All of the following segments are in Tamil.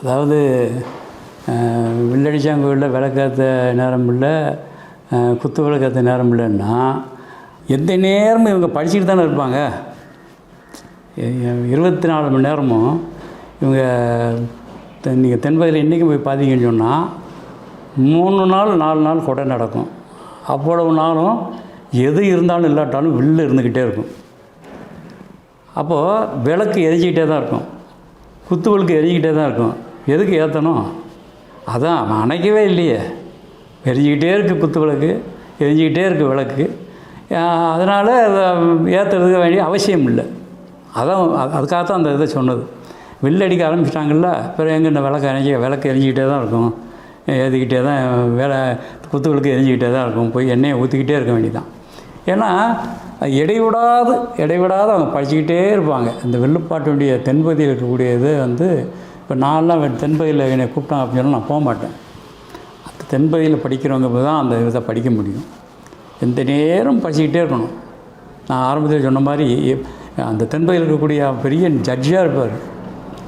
அதாவது அஹ், வில்லடிச்சாங்கோயிலில் விளக்கேற்ற நேரம் இல்லை குத்து விளக்கேற்ற நேரம் இல்லைன்னா எந்த நேரமும் இவங்க படிச்சுட்டு தானே இருப்பாங்க. இருபத்தி நாலு மணி நேரமும் இவங்க நீங்கள் தென்பகுதியில் இன்றைக்கும் போய் பார்த்தீங்கன்னு சொன்னால் மூணு நாள் நாலு நாள் கொடை நடக்கும். அவ்வளவு நாளும் எது இருந்தாலும் இல்லாட்டாலும் வில்லு இருந்துக்கிட்டே இருக்கும். அப்போது விளக்கு எரிஞ்சிக்கிட்டே தான் இருக்கும். குத்து விளக்கு எரிஞ்சிக்கிட்டே தான் இருக்கும். எதுக்கு ஏற்றணும் அதான் அவன் அணைக்கவே இல்லையே. எரிஞ்சிக்கிட்டே இருக்குது குத்து விளக்கு எரிஞ்சிக்கிட்டே இருக்குது விளக்கு. அதனால் ஏற்றுறதுக்கு வேண்டிய அவசியம் இல்லை. அதான் அது- அதுக்காகத்தான் அந்த இதை சொன்னது. வில்லடிக்க ஆரம்பிச்சிட்டாங்கல்ல பிறகு எங்கே இந்த விளக்கு எரிஞ்சி விளக்கு எரிஞ்சிக்கிட்டே தான் இருக்கும். ஏற்றிக்கிட்டே தான் வேலை குத்து விளக்கு எரிஞ்சிக்கிட்டே தான் இருக்கும். போய் எண்ணெயை ஊற்றிக்கிட்டே இருக்க வேண்டியதான் ஏன்னா இடைவிடாது இடைவிடாது அவங்க படிச்சுக்கிட்டே இருப்பாங்க. இந்த வெள்ளுப்பாட்டுடைய தென்பகுதியில் இருக்கக்கூடிய இது வந்து இப்போ நான்லாம் வெ- தென்பகுதியில் என்னை கூப்பிட்டாங்க அப்படின்னு நான் போக மாட்டேன் அந்த தென்பகுதியில் படிக்கிறவங்க தான் அந்த இதை படிக்க முடியும். எந்த நேரம் படிச்சுக்கிட்டே இருக்கணும். நான் ஆரம்பத்தில் சொன்ன மாதிரி அந்த தென்பகுதியில் இருக்கக்கூடிய பெரிய ஜட்ஜாக இருப்பார்.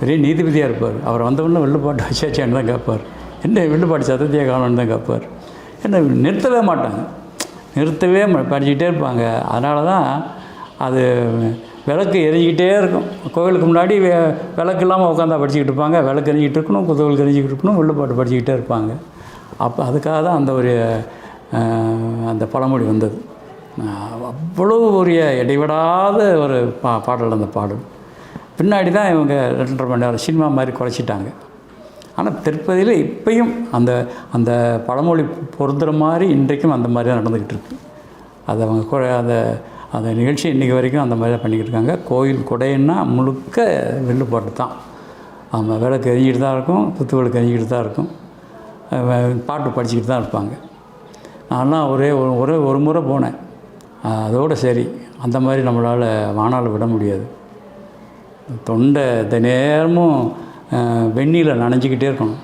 பெரிய நீதிபதியாக இருப்பார். அவர் வந்தவொடனே வெள்ளுப்பாட்டு வச்சாச்சான்னு தான் கேட்பார். என்ன வெள்ளுப்பாட்டு சத்தத்தையே காணோன்னு தான் கேட்பார். என்ன நிறுத்தவே மாட்டாங்க. நிறுத்தவே படிச்சுக்கிட்டே இருப்பாங்க. அதனால தான் அது விளக்கு எரிஞ்சிக்கிட்டே இருக்கும். கோவிலுக்கு முன்னாடி வே விளக்கு இல்லாமல் உட்காந்தா படிச்சுக்கிட்டு இருப்பாங்க. விளக்கு எரிஞ்சிக்கிட்டு இருக்கணும் குதவுகளுக்கு எரிஞ்சிக்கிட்டு இருக்கணும் வெள்ளுப்பாட்டு படிச்சுக்கிட்டே இருப்பாங்க. அப்போ அதுக்காக தான் அந்த ஒரு அந்த பழமொழி வந்தது. அவ்வளோ அவ்வளவு ஒரு இடைவிடாத ஒரு பா பாடல் அந்த பாடல். பின்னாடி தான் இவங்க ரெண்டரை மணி நேரம் சினிமா மாதிரி குறைச்சிட்டாங்க ஆனால் திருப்பதியில் இப்பையும் அந்த அந்த பழமொழி பொருந்துகிற மாதிரி இன்றைக்கும் அந்த மாதிரி தான் நடந்துக்கிட்டு இருக்கு. அது அவங்க அதை அந்த நிகழ்ச்சி இன்றைக்கி வரைக்கும் அந்த மாதிரி தான் பண்ணிக்கிட்டு இருக்காங்க கோயில் கொடைன்னா முழுக்க வில்லுப்பாட்டு தான். ஆமாம் விளக்கு எரிஞ்சிட்டு தான் இருக்கும் குத்து விளக்கு எரிஞ்சிக்கிட்டு தான் இருக்கும். பாட்டு படிச்சுக்கிட்டு தான் இருப்பாங்க. நான்லாம் ஒரே ஒரு ஒரே ஒரு முறை போனேன். அதோட சரி அந்த மாதிரி நம்மளால் வானால் விட முடியாது. தொண்டை இந்த நேரமும் வெந்நீரில் நனைஞ்சிக்கிட்டே இருக்கணும்.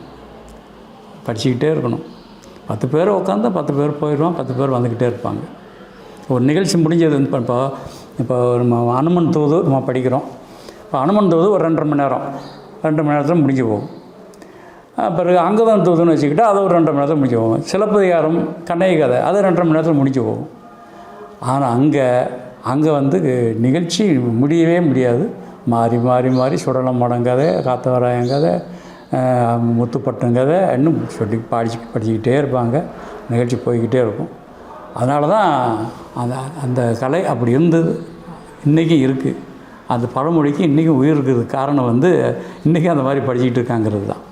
படிச்சுக்கிட்டே இருக்கணும். பத்து பேர் உட்காந்தா பத்து பேர் போயிடுவான் பத்து பேர் வந்துக்கிட்டே இருப்பாங்க. ஒரு நிகழ்ச்சி முடிஞ்சது இப்போ இப்போ இப்போ நம்ம அனுமன் தூது நம்ம படிக்கிறோம். இப்போ அனுமன் தூது ஒரு ரெண்டரை மணி நேரம். ரெண்டு மணி நேரத்தில் முடிஞ்சு போகும். பிறகு அங்கதம் தூதுன்னு வச்சுக்கிட்டால் அது ஒரு ரெண்டரை மணி நேரத்தில் முடிஞ்சு போகும். சிலப்பதிகாரம் கண்ணகி கதை அது ரெண்டரை மணி நேரத்தில் முடிஞ்சு போகும். ஆனால் அங்கே அங்கே வந்து நிகழ்ச்சி முடியவே முடியாது. மாறி மாறி மாறி சுடலம் மடங்கதை காத்தவராயன் கதை அஹ், முத்துப்பட்டம் கதை இன்னும் சொல்லி படிச்சு படிச்சுக்கிட்டே இருப்பாங்க. நிகழ்ச்சி போய்கிட்டே இருக்கும். அதனால தான் அந்த அந்த கலை அப்படி இருந்தது. இன்றைக்கும் இருக்குது அந்த பழமொழிக்கு இன்றைக்கும் உயிர் இருக்குது. காரணம் வந்து இன்றைக்கும் அந்த மாதிரி படிச்சுக்கிட்டு இருக்காங்கிறது தான்.